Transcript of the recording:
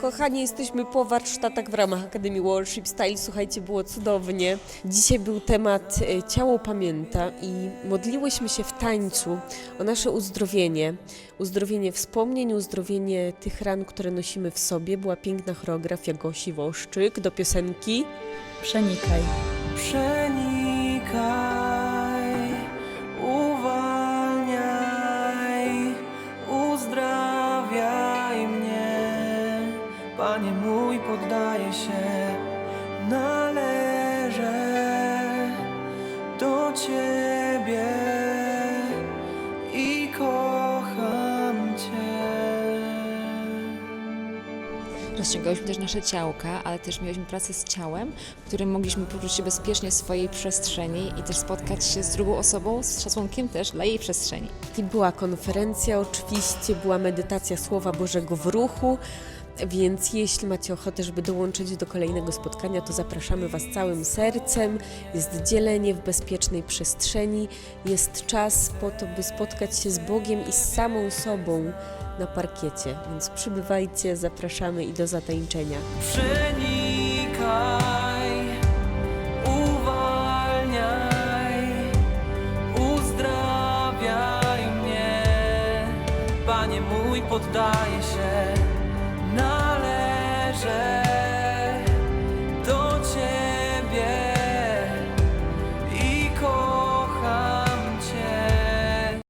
Kochani, jesteśmy po warsztatach w ramach Akademii Worship Style. Słuchajcie, było cudownie. Dzisiaj był temat e, Ciało pamięta i modliłyśmy się w tańcu o nasze uzdrowienie. Uzdrowienie wspomnień, uzdrowienie tych ran, które nosimy w sobie. Była piękna choreografia Gosi Woszczyk do piosenki. Przenikaj. Przenikaj, Panie mój, poddaję się, należę do Ciebie i kocham Cię. Rozciągałyśmy też nasze ciałka, ale też mieliśmy pracę z ciałem, w którym mogliśmy poczuć się bezpiecznie w swojej przestrzeni i też spotkać się z drugą osobą z szacunkiem też dla jej przestrzeni. I była konferencja, oczywiście była medytacja Słowa Bożego w ruchu. Więc jeśli macie ochotę, żeby dołączyć do kolejnego spotkania, to zapraszamy Was całym sercem. Jest dzielenie w bezpiecznej przestrzeni, jest czas po to, by spotkać się z Bogiem i z samą sobą na parkiecie. Więc przybywajcie, zapraszamy i do zatańczenia. Przenikaj, uwalniaj, uzdrawiaj mnie. Panie mój, poddaję się, not